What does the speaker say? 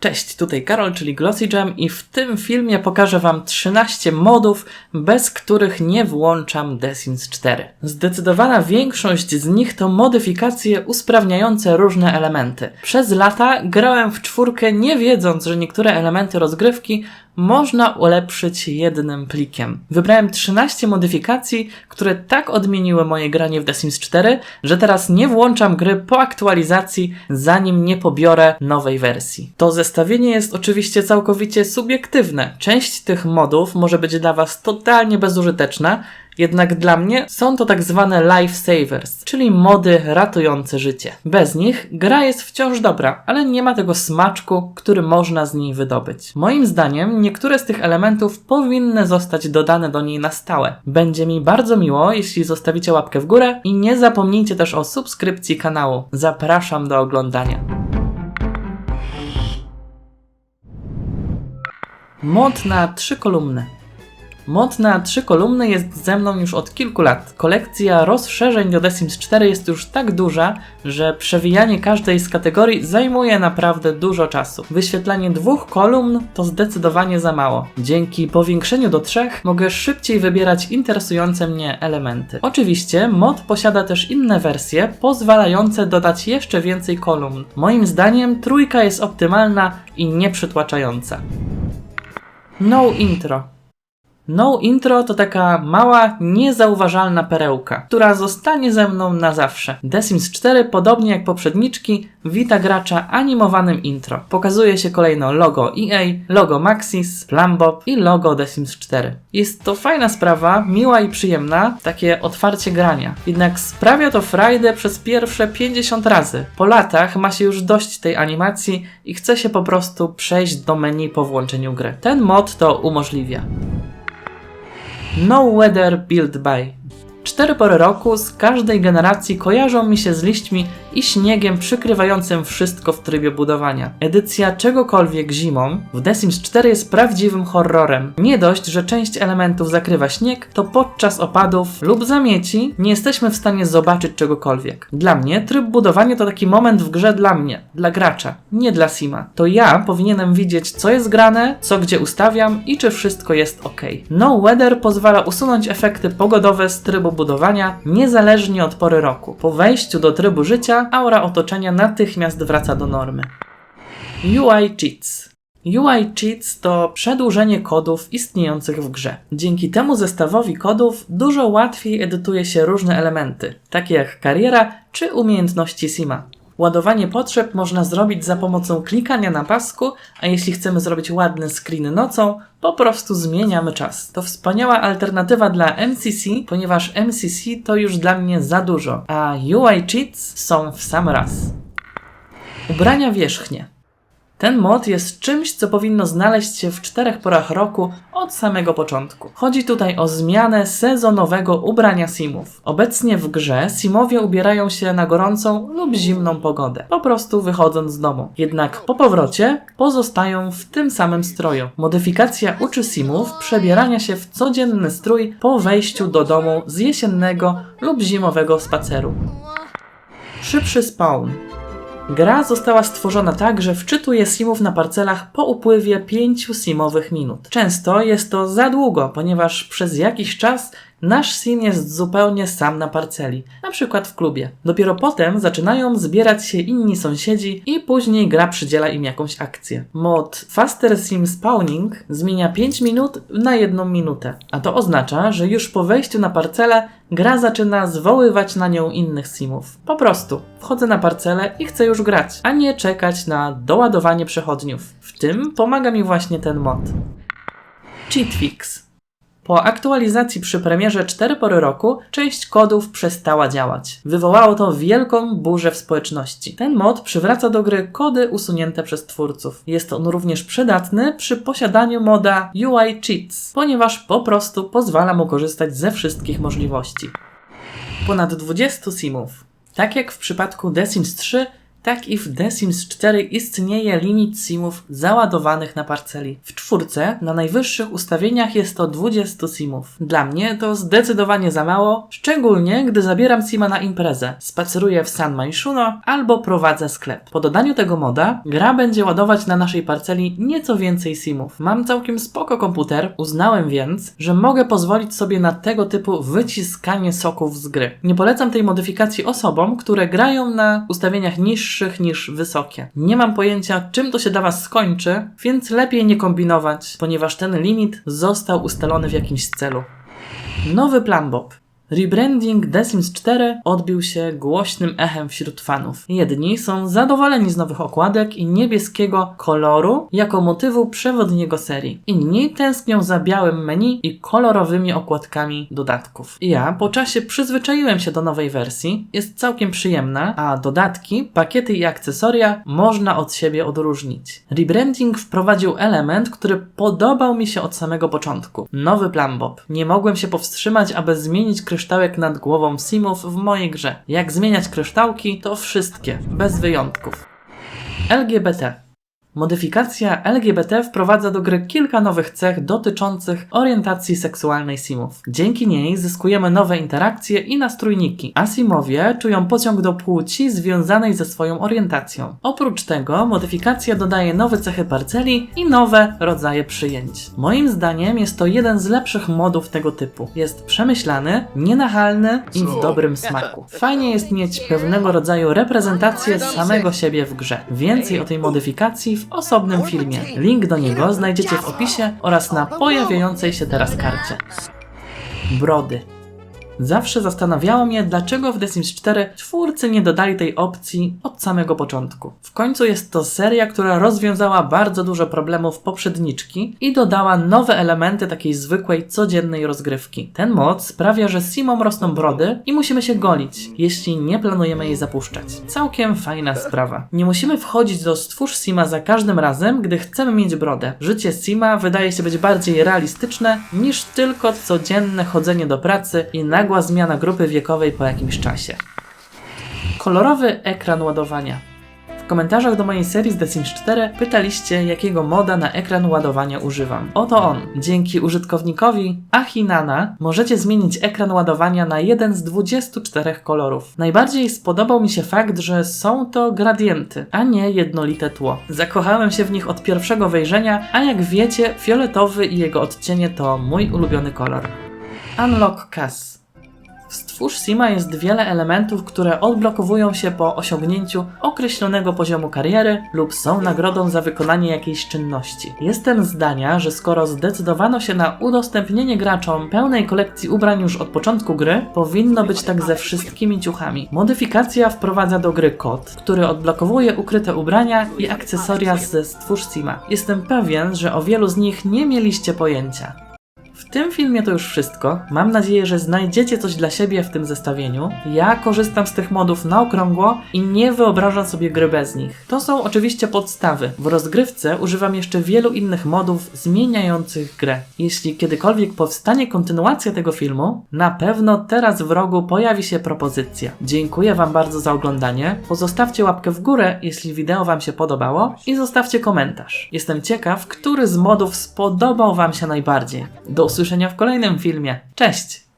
Cześć, tutaj Karol, czyli Glossy Jam i w tym filmie pokażę Wam 13 modów, bez których nie włączam The Sims 4. Zdecydowana większość z nich to modyfikacje usprawniające różne elementy. Przez lata grałem w czwórkę nie wiedząc, że niektóre elementy rozgrywki można ulepszyć jednym plikiem. Wybrałem 13 modyfikacji, które tak odmieniły moje granie w The Sims 4, że teraz nie włączam gry po aktualizacji, zanim nie pobiorę nowej wersji. To zestawienie jest oczywiście całkowicie subiektywne. Część tych modów może być dla Was totalnie bezużyteczna, jednak dla mnie są to tak zwane lifesavers, czyli mody ratujące życie. Bez nich gra jest wciąż dobra, ale nie ma tego smaczku, który można z niej wydobyć. Moim zdaniem niektóre z tych elementów powinny zostać dodane do niej na stałe. Będzie mi bardzo miło, jeśli zostawicie łapkę w górę i nie zapomnijcie też o subskrypcji kanału. Zapraszam do oglądania. Mod na trzy kolumny. Mod na trzy kolumny jest ze mną już od kilku lat. Kolekcja rozszerzeń do The Sims 4 jest już tak duża, że przewijanie każdej z kategorii zajmuje naprawdę dużo czasu. Wyświetlanie dwóch kolumn to zdecydowanie za mało. Dzięki powiększeniu do trzech mogę szybciej wybierać interesujące mnie elementy. Oczywiście mod posiada też inne wersje pozwalające dodać jeszcze więcej kolumn. Moim zdaniem trójka jest optymalna i nieprzytłaczająca. No intro. No Intro to taka mała, niezauważalna perełka, która zostanie ze mną na zawsze. The Sims 4, podobnie jak poprzedniczki, wita gracza animowanym intro. Pokazuje się kolejno logo EA, logo Maxis, Plumbob i logo The Sims 4. Jest to fajna sprawa, miła i przyjemna, takie otwarcie grania. Jednak sprawia to frajdę przez pierwsze 50 razy. Po latach ma się już dość tej animacji i chce się po prostu przejść do menu po włączeniu gry. Ten mod to umożliwia. No Weather Built By. Cztery pory roku z każdej generacji kojarzą mi się z liśćmi i śniegiem przykrywającym wszystko w trybie budowania. Edycja czegokolwiek zimą w The Sims 4 jest prawdziwym horrorem. Nie dość, że część elementów zakrywa śnieg, to podczas opadów lub zamieci nie jesteśmy w stanie zobaczyć czegokolwiek. Dla mnie tryb budowania to taki moment w grze dla mnie, dla gracza, nie dla Sima. To ja powinienem widzieć co jest grane, co gdzie ustawiam i czy wszystko jest ok. No Weather pozwala usunąć efekty pogodowe z trybu budowania niezależnie od pory roku. Po wejściu do trybu życia aura otoczenia natychmiast wraca do normy. UI Cheats UI Cheats to przedłużenie kodów istniejących w grze. Dzięki temu zestawowi kodów dużo łatwiej edytuje się różne elementy, takie jak kariera czy umiejętności Sima. Ładowanie potrzeb można zrobić za pomocą klikania na pasku, a jeśli chcemy zrobić ładny screen nocą, po prostu zmieniamy czas. To wspaniała alternatywa dla MCC, ponieważ MCC to już dla mnie za dużo, a UI Cheats są w sam raz. Ubrania wierzchnie. Ten mod jest czymś, co powinno znaleźć się w czterech porach roku od samego początku. Chodzi tutaj o zmianę sezonowego ubrania simów. Obecnie w grze simowie ubierają się na gorącą lub zimną pogodę, po prostu wychodząc z domu. Jednak po powrocie pozostają w tym samym stroju. Modyfikacja uczy simów przebierania się w codzienny strój po wejściu do domu z jesiennego lub zimowego spaceru. Szybszy spawn. Gra została stworzona tak, że wczytuje simów na parcelach po upływie 5 simowych minut. Często jest to za długo, ponieważ przez jakiś czas nasz sim jest zupełnie sam na parceli, na przykład w klubie. Dopiero potem zaczynają zbierać się inni sąsiedzi i później gra przydziela im jakąś akcję. Mod Faster Sim Spawning zmienia 5 minut na 1 minutę, a to oznacza, że już po wejściu na parcelę gra zaczyna zwoływać na nią innych simów. Po prostu wchodzę na parcelę i chcę już grać, a nie czekać na doładowanie przechodniów. W tym pomaga mi właśnie ten mod. Cheat Fix. Po aktualizacji przy premierze 4 pory roku część kodów przestała działać. Wywołało to wielką burzę w społeczności. Ten mod przywraca do gry kody usunięte przez twórców. Jest on również przydatny przy posiadaniu moda UI Cheats, ponieważ po prostu pozwala mu korzystać ze wszystkich możliwości. Ponad 20 simów. Tak jak w przypadku The Sims 3, Tak i w The Sims 4 istnieje limit simów załadowanych na parceli. W czwórce na najwyższych ustawieniach jest to 20 simów. Dla mnie to zdecydowanie za mało, szczególnie gdy zabieram sima na imprezę, spaceruję w San Manshuno albo prowadzę sklep. Po dodaniu tego moda, gra będzie ładować na naszej parceli nieco więcej simów. Mam całkiem spoko komputer, uznałem więc, że mogę pozwolić sobie na tego typu wyciskanie soków z gry. Nie polecam tej modyfikacji osobom, które grają na ustawieniach niższych niż wysokie. Nie mam pojęcia, czym to się dla Was skończy, więc lepiej nie kombinować, ponieważ ten limit został ustalony w jakimś celu. Nowy plan Bob. Rebranding The Sims 4 odbił się głośnym echem wśród fanów. Jedni są zadowoleni z nowych okładek i niebieskiego koloru jako motywu przewodniego serii. Inni tęsknią za białym menu i kolorowymi okładkami dodatków. Ja po czasie przyzwyczaiłem się do nowej wersji, jest całkiem przyjemna, a dodatki, pakiety i akcesoria można od siebie odróżnić. Rebranding wprowadził element, który podobał mi się od samego początku. Nowy plan Bob. Nie mogłem się powstrzymać, aby zmienić kryształ kryształek nad głową Simów w mojej grze. Jak zmieniać kryształki, to wszystkie, bez wyjątków. LGBT Modyfikacja LGBT wprowadza do gry kilka nowych cech dotyczących orientacji seksualnej simów. Dzięki niej zyskujemy nowe interakcje i nastrójniki, a simowie czują pociąg do płci związanej ze swoją orientacją. Oprócz tego modyfikacja dodaje nowe cechy parceli i nowe rodzaje przyjęć. Moim zdaniem jest to jeden z lepszych modów tego typu. Jest przemyślany, nienachalny i w dobrym smaku. Fajnie jest mieć pewnego rodzaju reprezentację samego siebie w grze. Więcej o tej modyfikacji w osobnym filmie. Link do niego znajdziecie w opisie oraz na pojawiającej się teraz karcie. Brody. Zawsze zastanawiało mnie, dlaczego w The Sims 4 twórcy nie dodali tej opcji od samego początku. W końcu jest to seria, która rozwiązała bardzo dużo problemów poprzedniczki i dodała nowe elementy takiej zwykłej, codziennej rozgrywki. Ten mod sprawia, że Simom rosną brody i musimy się golić, jeśli nie planujemy jej zapuszczać. Całkiem fajna sprawa. Nie musimy wchodzić do stwórz Sima za każdym razem, gdy chcemy mieć brodę. Życie Sima wydaje się być bardziej realistyczne niż tylko codzienne chodzenie do pracy i nagłe nagła zmiana grupy wiekowej po jakimś czasie. Kolorowy ekran ładowania. W komentarzach do mojej serii z The Sims 4 pytaliście, jakiego moda na ekran ładowania używam. Oto on. Dzięki użytkownikowi Ahinana możecie zmienić ekran ładowania na jeden z 24 kolorów. Najbardziej spodobał mi się fakt, że są to gradienty, a nie jednolite tło. Zakochałem się w nich od pierwszego wejrzenia, a jak wiecie, fioletowy i jego odcienie to mój ulubiony kolor. Unlock Cass. W Stwórz Sima jest wiele elementów, które odblokowują się po osiągnięciu określonego poziomu kariery lub są nagrodą za wykonanie jakiejś czynności. Jestem zdania, że skoro zdecydowano się na udostępnienie graczom pełnej kolekcji ubrań już od początku gry, powinno być tak ze wszystkimi ciuchami. Modyfikacja wprowadza do gry kod, który odblokowuje ukryte ubrania i akcesoria ze Stwórz Sima. Jestem pewien, że o wielu z nich nie mieliście pojęcia. W tym filmie to już wszystko. Mam nadzieję, że znajdziecie coś dla siebie w tym zestawieniu. Ja korzystam z tych modów na okrągło i nie wyobrażam sobie gry bez nich. To są oczywiście podstawy. W rozgrywce używam jeszcze wielu innych modów zmieniających grę. Jeśli kiedykolwiek powstanie kontynuacja tego filmu, na pewno teraz w rogu pojawi się propozycja. Dziękuję Wam bardzo za oglądanie. Pozostawcie łapkę w górę, jeśli wideo Wam się podobało i zostawcie komentarz. Jestem ciekaw, który z modów spodobał Wam się najbardziej. Do usłyszenia w kolejnym filmie. Cześć!